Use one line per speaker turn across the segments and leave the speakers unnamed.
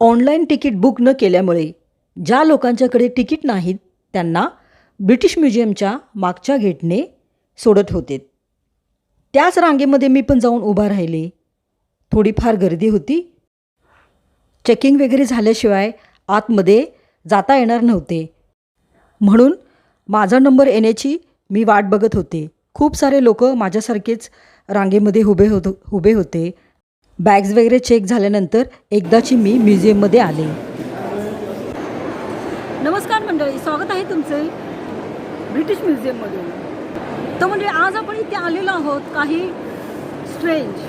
Online ticket book न केल्यामुळे ज्या लोकांच्याकडे तिकीट नाहीत त्यांना ब्रिटिश म्युझियमच्या मागच्या गेटने सोडत होते. त्याच रांगेमध्ये मी पण जाऊन उभा राहिले. थोडीफार गर्दी होती. चेकिंग वगैरे झाल्याशिवाय आतमध्ये जाता येणार नव्हते. म्हणून माझा नंबर येण्याची मी वाट बघत होते. खूप सारे लोक माझ्यासारखेच रांगेमध्ये उभे होत उभे होते. बॅग्स वगैरे चेक झाल्यानंतर एकदाची मी म्युझियममध्ये आले. नमस्कार मंडळी स्वागत आहे तुमचे ब्रिटिश म्युझियममधून तर म्हणजे आज आपण इथे आलेलो आहोत काही स्ट्रेंज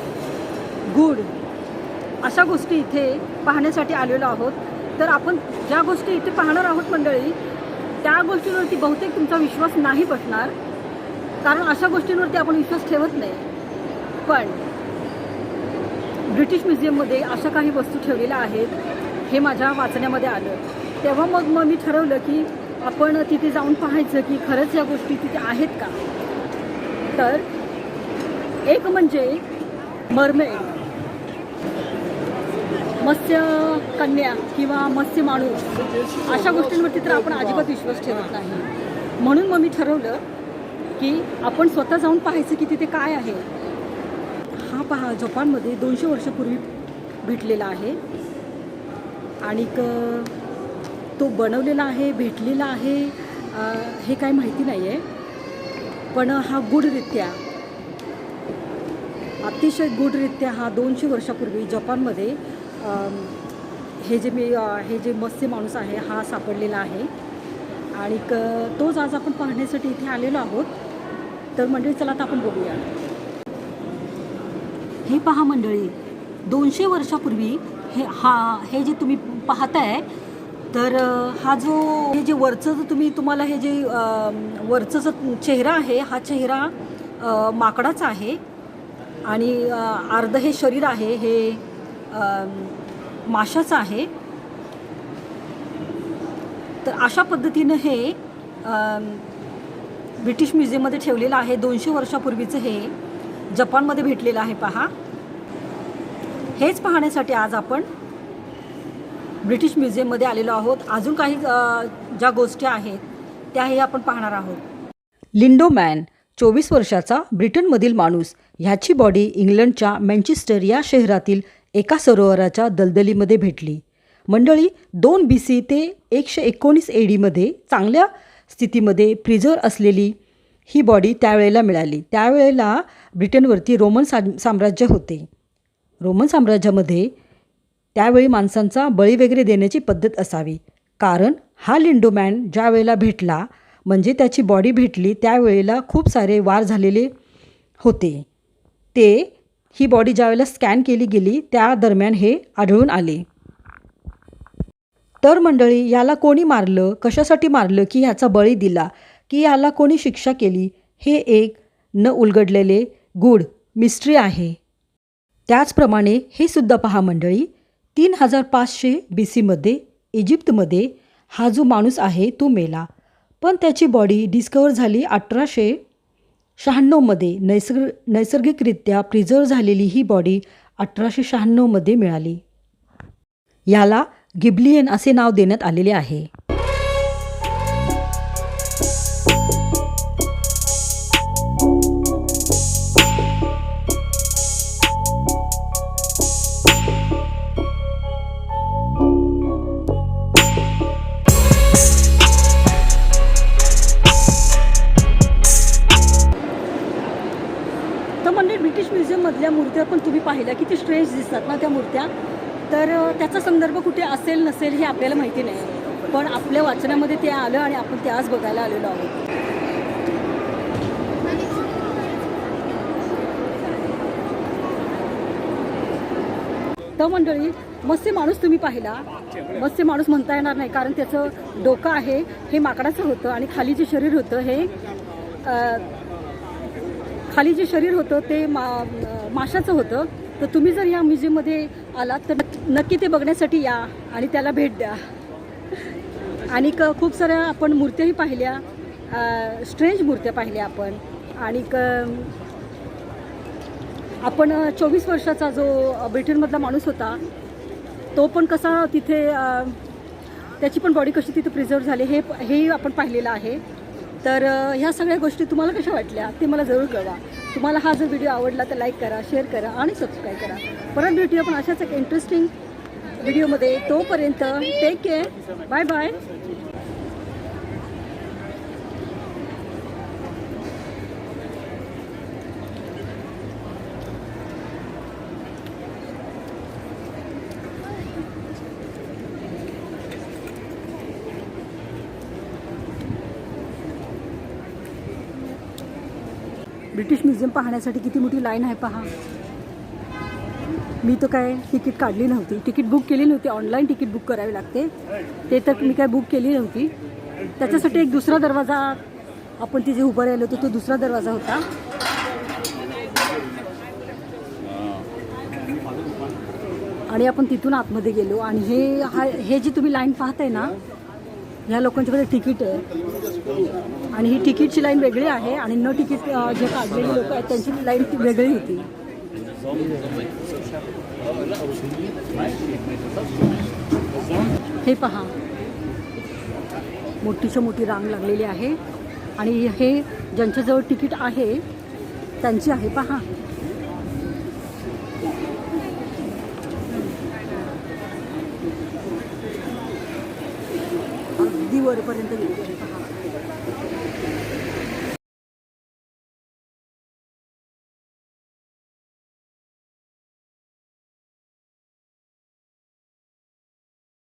गुड अशा गोष्टी इथे पाहण्यासाठी आलेलो आहोत. तर आपण ज्या गोष्टी इथे पाहणार आहोत मंडळी त्या गोष्टींवरती बहुतेक तुमचा विश्वास नाही बसणार. कारण अशा गोष्टींवरती आपण विश्वास ठेवत नाही. पण ब्रिटिश म्युझियममध्ये अशा काही वस्तू ठेवलेल्या आहेत हे माझ्या वाचण्यामध्ये आलं. तेव्हा मग मग मी ठरवलं की आपण तिथे जाऊन पाहायचं की खरंच या गोष्टी तिथे आहेत का? तर एक म्हणजे मरमेड मत्स्य कन्या किंवा मत्स्य माणूस अशा गोष्टींवरती तर आपण अजिबात विश्वास ठेवत नाही. म्हणून मग मी ठरवलं की आपण स्वतः जाऊन पाहायचं की तिथे काय आहे. हा पहा जपानमध्ये दोनशे वर्षापूर्वी भेटलेला आहे. आणि तो बनवलेला आहे भेटलेला आहे हे काय माहिती नाही आहे पण हा गुडरित्या अतिशय गुडरित्या हा दोनशे वर्षापूर्वी जपानमध्ये हे जे मी हे जे मत्स्य माणूस आहे हा सापडलेला आहे. आणि तोच आज आपण पाहण्यासाठी इथे आलेलो आहोत. तर मंडळी चला आता आपण बघूया. हे पहा मंडळी दोनशे वर्षापूर्वी हे हा हे जे तुम्ही पाहताय तर हा जो हे जे वरचं जो तुम्ही तुम्हाला हे जे वरचं जो चेहरा आहे हा चेहरा माकडाचा आहे आणि अर्ध हे शरीर आहे हे माशाचं आहे तर अशा पद्धतीनं हे ब्रिटिश म्युझियममध्ये ठेवलेलं आहे दोनशे वर्षापूर्वीचं हे. जपानमध्ये भेटलेलं आहे पहा. हेच पाहण्यासाठी आज आपण ब्रिटिश म्युझियममध्ये आलेलो आहोत. अजून काही ज्या गोष्टी आहेत त्याही आपण पाहणार आहोत. लिंडो मॅन चोवीस वर्षाचा ब्रिटनमधील माणूस ह्याची बॉडी इंग्लंडच्या मँचेस्टर या शहरातील एका सरोवराच्या दलदलीमध्ये भेटली. मंडळी दोन बी सी ते एकशे एकोणीस ए डीमध्ये चांगल्या स्थितीमध्ये प्रिझर्व असलेली ही बॉडी त्यावेळेला मिळाली. त्यावेळेला ब्रिटनवरती रोमन सा साम्राज्य होते. रोमन साम्राज्यामध्ये त्यावेळी माणसांचा बळी वगैरे देण्याची पद्धत असावी. कारण हा लिंडोमॅन ज्या वेळेला भेटला म्हणजे त्याची बॉडी भेटली त्यावेळेला खूप सारे वार झालेले होते. ते ही बॉडी ज्यावेळेला स्कॅन केली गेली त्या दरम्यान हे आढळून आले. तर मंडळी याला कोणी मारलं कशासाठी मारलं की ह्याचा बळी दिला? की याला कोणी शिक्षा केली? हे एक न उलगडलेले गूढ मिस्ट्री आहे. त्याचप्रमाणे हे सुद्धा पहा मंडळी तीन हजार पाचशे बी सीमध्ये इजिप्तमध्ये हा जो माणूस आहे तो मेला. पण त्याची बॉडी डिस्कवर झाली अठराशे शहाण्णवमध्ये नैसर्ग नैसर्गिकरित्या प्रिझर्व झालेली ही बॉडी अठराशे शहाण्णवमध्ये मिळाली. याला गिब्लियन असे नाव देण्यात आलेले आहे. पाहिलं पाहिल्या किती स्ट्रेंज दिसतात ना त्या मूर्त्या. तर त्याचा संदर्भ कुठे असेल नसेल हे आपल्याला माहिती नाही. पण आपल्या वाचनामध्ये ते आलं आणि आपण ते आज बघायला आलेलो आहोत. तर मंडळी मत्स्य माणूस तुम्ही पाहिला. मत्स्य माणूस म्हणता येणार नाही कारण त्याचं डोकं आहे हे माकडाचं होतं आणि खाली जे शरीर होतं हे खाली जे शरीर होतं ते मा माशाचं होतं. तर तुम्ही जर या म्युझियममध्ये आलात तर नक्की- नक्की ते बघण्यासाठी या आणि त्याला भेट द्या. आणि क खूप साऱ्या आपण मूर्त्याही पाहिल्या. स्ट्रेंज मूर्त्या पाहिल्या आपण. आणि क आपण चोवीस वर्षाचा जो ब्रिटनमधला माणूस होता तो पण कसा तिथे त्याची पण बॉडी कशी तिथे प्रिझर्व झाली हे हेही आपण पाहिलेलं आहे. तर ह्या सगळ्या गोष्टी तुम्हाला कशा वाटल्या ते मला जरूर कळवा. तुम्हाला हा जर व्हिडिओ आवडला तर लाईक करा शेअर करा आणि सबस्क्राईब करा. परत भेटूया पण अशाच एक इंटरेस्टिंग व्हिडिओमध्ये तोपर्यंत take care bye bye British Museum पाहण्यासाठी किती मोठी लाईन आहे पहा. मी तर काय तिकीट काढली नव्हती. तिकीट बुक केली नव्हती. ऑनलाईन तिकीट बुक करावी लागते. ते तर मी काय बुक केली नव्हती. त्याच्यासाठी एक दुसरा दरवाजा आपण तिथे उभं राहिलो होतो. तो दुसरा दरवाजा होता. आणि आपण तिथून आतमध्ये गेलो. आणि हे हा हे जी तुम्ही लाईन पाहताय ना ह्या लोकांच्याकडे तिकीट आहे. आणि ही तिकीटची लाईन वेगळी आहे आणि न तिकीट जे काढलेले लोक आहेत त्यांची लाईन वेगळी होती. हे पहा. मोठीच्या मोठी रांग लागलेली आहे. आणि हे ज्यांच्याजवळ तिकीट आहे त्यांची आहे. पहा. अगदी वरपर्यंत गेली. पहा